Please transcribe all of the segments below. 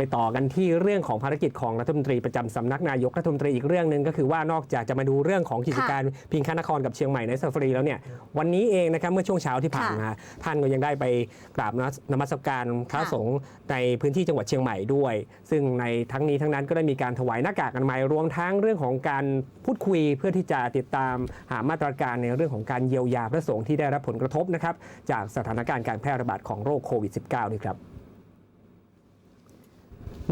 ไปต่อกันที่เรื่องของภารกิจของรัฐมนตรีประจำสำนักนายกรัฐมนตรีอีกเรื่องหนึ่งก็คือว่านอกจากจะมาดูเรื่องของกิจการพิงคานครกับเชียงใหม่ในซาฟารีแล้วเนี่ยวันนี้เองนะครับเมื่อช่วงเช้าที่ผ่านมาท่านก็ยังได้ไปกราบนมัสการพระค่ะสงฆ์ในพื้นที่จังหวัดเชียงใหม่ด้วย ซึ่งในทั้งนี้ทั้งนั้นก็ได้มีการถวายหน้ากากอนามัยรวมทั้งเรื่องของการพูดคุยเพื่อที่จะติดตามหามาตรการในเรื่องของการเยียวยาพระสงฆ์ที่ได้รับผลกระทบนะครับจากสถานการณ์การแพร่ระบาดของโรคโควิด -19 นี่ครับ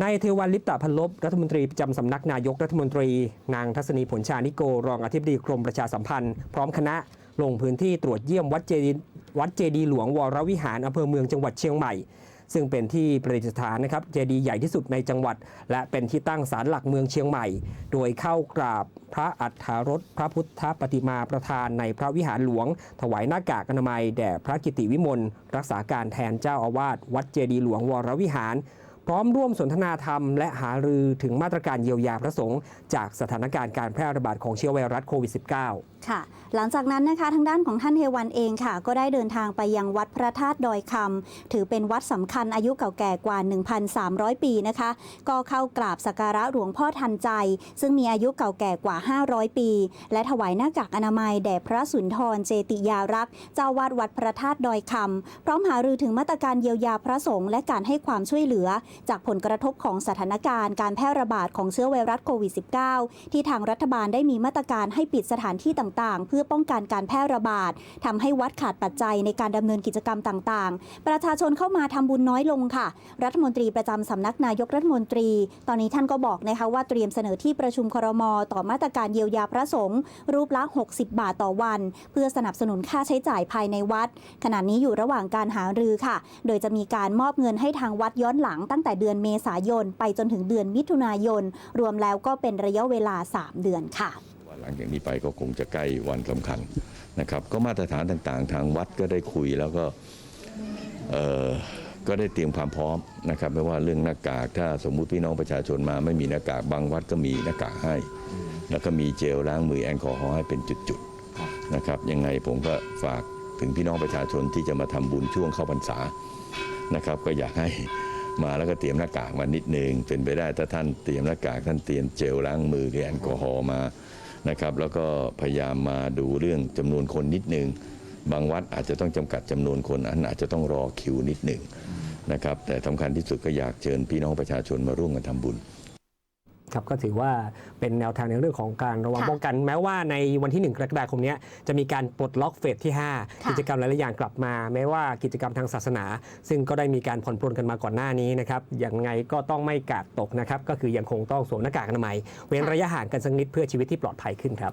นายเทวันลิปตะพันลบรัฐมนตรีประจำสำนักนายกรัฐมนตรี นางทัศนีผลชานิโก รองอธิบดีกรมประชาสัมพันธ์ พร้อมคณะลงพื้นที่ตรวจเยี่ยมวัดเจดีวัดเจดีหลวงวรวิหารอำเภอเมืองจังหวัดเชียงใหม่ ซึ่งเป็นที่ประดิษฐานนะครับเจดีย์ใหญ่ที่สุดในจังหวัด และเป็นที่ตั้งศาลหลักเมืองเชียงใหม่ โดยเข้ากราบพระอัฏฐารถพระพุทธปฏิมาประธานในพระวิหารหลวง ถวายหน้ากากอนามัยแด่พระกิติวิมลรักษาการแทนเจ้าอาวาสวัดเจดีหลวงวรวิหาร พร้อมร่วมสนทนาธรรมและหารือถึงมาตรการเยียวยาพระสงฆ์จากสถานการณ์การแพร่ระบาดของเชื้อไวรัสโควิด -19 ค่ะ หลังจากนั้นนะคะทางด้านของท่านเทวันเองค่ะ ก็ได้เดินทางไปยังวัดพระธาตุดอยคำถือเป็นวัดสำคัญอายุเก่าแก่กว่า 1,300 ปีนะคะ ก็เข้ากราบสักการะหลวงพ่อทันใจ ซึ่งมีอายุเก่าแก่กว่า 500 ปี และถวายหน้ากากอนามัยแด่พระสุนทรเจติยารักษ์เจ้าวาดวัดพระธาตุดอยคำพร้อมหารือถึงมาตรการเยียวยาพระสงฆ์และการให้ความช่วยเหลือจากผลกระทบของสถานการณ์การแพร่ระบาดของเชื้อไวรัสโควิด -19 ที่ทางรัฐบาลได้มีมาตรการให้ปิดสถานที่ต่างๆ เพื่อป้องกันการแพร่ระบาดทำให้วัดขาดปัจจัยในการดำเนินกิจกรรมต่างๆ ประชาชนเข้ามาทำบุญน้อยลงค่ะ รัฐมนตรีประจำสำนักนายกรัฐมนตรี ตอนนี้ท่านก็บอกนะคะว่าเตรียมเสนอที่ประชุมครม ต่อมาตรการเยียวยาพระสงฆ์รูปละ 60 บาทต่อวัน เพื่อสนับสนุนค่าใช้จ่ายภายในวัด ขณะนี้อยู่ระหว่างการหารือค่ะ โดยจะมีการมอบเงินให้ทางวัดย้อนหลังตั้งแต่เดือนเมษายน ไปจนถึงเดือนมิถุนายน รวมแล้วก็เป็นระยะเวลา 3 เดือนค่ะว่าหลังจากนี้ไปก็คงจะใกล้วันสำคัญนะครับ ก็มาตรฐานต่างๆ ทางวัดก็ได้คุยแล้วก็เออก็ได้เตรียมความพร้อมนะครับ ไม่ว่าเรื่องหน้ากากถ้าสมมุติพี่น้องประชาชนมาไม่มีหน้ากากบางวัดก็มีหน้ากากให้ แล้วก็มีเจลล้างมือแอลกอฮอล์ให้เป็นจุดๆนะครับยังไงผมก็ฝากถึงพี่น้องประชาชนที่จะมาทำบุญช่วงเข้าพรรษานะครับ ก็อยากให้ มาแล้วก็เตรียมหน้ากากมานิดนึงเป็นไปได้ถ้าท่านเตรียมหน้ากากท่านเตรียมเจลล้างมือหรือแอลกอฮอล์มานะครับ แล้วก็พยายามมาดูเรื่องจำนวนคนนิดนึง บางวัดอาจจะต้องจำกัดจำนวนคนอันอาจจะต้องรอคิวนิดหนึ่งนะครับแต่สำคัญที่สุดก็อยากเชิญพี่น้องประชาชนมาร่วมกันทำบุญ ครับก็ถือว่าเป็นแนวทางในเรื่องของการระวังค่ะป้องกัน แม้ว่าในวันที่ 1 กรกฎาคมเนี้ยจะมีการปลดล็อกเฟสที่5ค่ะกิจกรรมหลาย ๆ อย่างกลับมา แม้ว่ากิจกรรมทางศาสนา ซึ่งก็ได้มีการผ่อนปลนกันมาก่อนหน้านี้นะครับยังไงก็ต้องไม่กาดตกนะครับก็คือยังคงต้องสวมหน้ากากอนามัย เว้นระยะห่างกันสักนิดเพื่อชีวิตที่ปลอดภัยขึ้นครับ